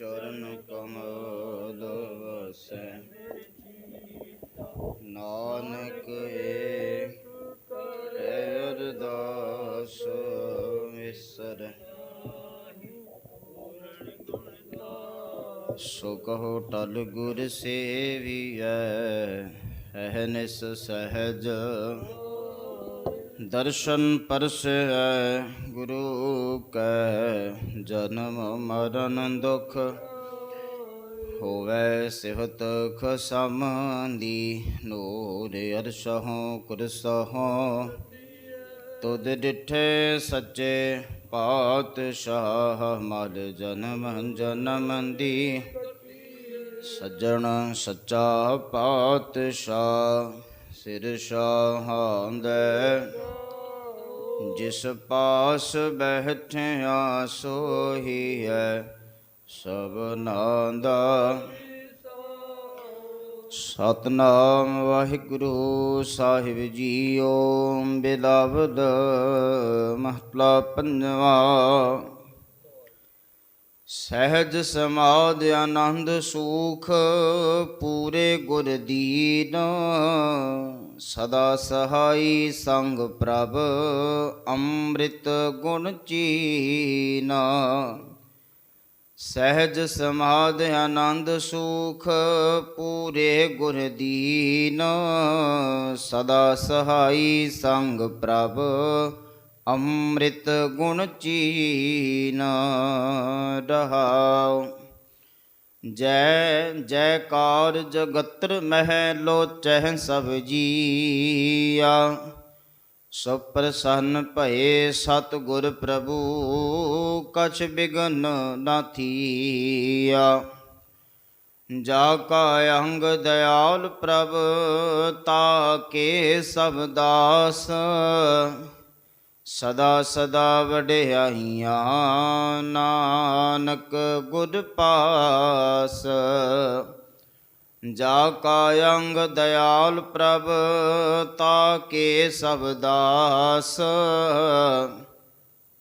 ਚਰਨ ਕਮਲ ਵਸੈ। ਨਾਨਕ ਏਕ ਅਰਦਾਸ ਵਿਸਰ ਸੋ ਕਹੋ ਟਲ ਗੁਰ ਸੇਵੀਐ ਅਹਨਿਸ ਸਹਜ ਦਰਸ਼ਨ ਪਰਸੈ ਗੁਰੂ ਕੈ, ਜਨਮ ਮਰਨ ਦੁਖ ਹੋਵੇ ਸਿਹਤ ਖਸਮੰਦੀ, ਨੂਰ ਅਰਸ਼ਹੋਂ ਕੁਰਸਹੋਂ। ਤੁਧ ਡਿਠੇ ਸੱਚੇ ਪਾਤਸ਼ਾਹ, ਮਲ ਜਨਮ ਜਨਮ ਦੀ। ਸੱਜਣ ਸੱਚਾ ਪਾਤਸ਼ਾਹ ਸਿਰ ਸ਼ਾਹਾਂਦੈ ਜਿਸ ਪਾਸ ਬੈਠਿਆ ਸੋਹੀ ਹੈ ਸਭਨਾਂ ਦਾ ਸਤਨਾਮ ਵਾਹਿਗੁਰੂ ਸਾਹਿਬ ਜੀਓ ਬਿਲਾਵਦ ਮਹਲਾ ਪੰਜਵਾ। ਸਹਿਜ ਸਮਾਧ ਆਨੰਦ ਸੂਖ ਪੂਰੇ ਗੁਰ ਦੀਨ। ਸਦਾ ਸਹਾਈ ਸੰਗ ਪ੍ਰਭ ਅੰਮ੍ਰਿਤ ਗੁਣ ਚੀਨਾ। ਸਹਿਜ ਸਮਾਧ ਆਨੰਦ ਸੂਖ ਪੂਰੇ ਗੁਰ ਦੀਨ। ਸਦਾ ਸਹਾਈ ਸੰਗ ਪ੍ਰਭ ਅੰਮ੍ਰਿਤ ਗੁਣ ਚੀਨ ਰਹਾਉ। ਜੈ, ਜੈਕਾਰ ਜਗਤਰ ਮਹਿ ਲੋਚਹਿ ਸਭ ਜੀਆ। ਸੋ ਪ੍ਰਸੰਨ ਭਏ ਸਤ ਗੁਰ ਪ੍ਰਭੂ, ਕਛ ਬਿਗਨ ਨਾ ਥੀਆ। ਜਾ ਕਾ ਅੰਗ ਦਇਆਲ ਪ੍ਰਭ, ਤਾ ਕੇ ਸਭ ਦਾਸ। ਸਦਾ ਸਦਾ ਵਡਿਆਈਆਂ, ਨਾਨਕ ਗੁਰ ਪਾਸ। ਜਾ ਕਾ ਅੰਗ ਦਇਆਲ ਪ੍ਰਭ, ਤਾ ਕੇ ਸਭ ਦਾਸ।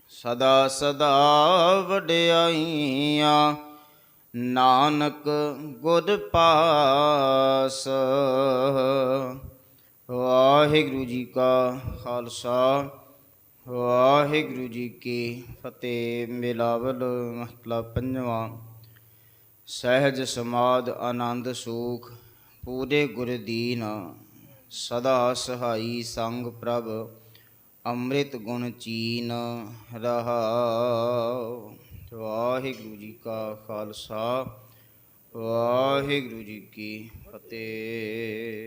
ਸਦਾ ਸਦਾ ਵਡਿਆਈਆਂ, ਨਾਨਕ ਗੁਰ ਪਾਸ। ਵਾਹਿਗੁਰੂ ਜੀ ਕਾ ਖਾਲਸਾ। ਵਾਹਿਗੁਰੂ ਜੀ ਕੀ ਫਤਿਹ। ਮਿਲਾਵਲ ਮਹਲਾ ਪੰਜਵਾਂ। ਸਹਿਜ ਸਮਾਦ ਆਨੰਦ ਸੂਖ, ਪੂਰੇ ਗੁਰ ਦੀਨ। ਸਦਾ ਸਹਾਈ ਸੰਗ ਪ੍ਰਭ, ਅੰਮ੍ਰਿਤ ਗੁਣ ਚੀਨ ਰਹਾਉ ਵਾਹਿਗੁਰੂ ਜੀ ਕਾ ਖਾਲਸਾ, ਵਾਹਿਗੁਰੂ ਜੀ ਕੀ ਫਤਿਹ।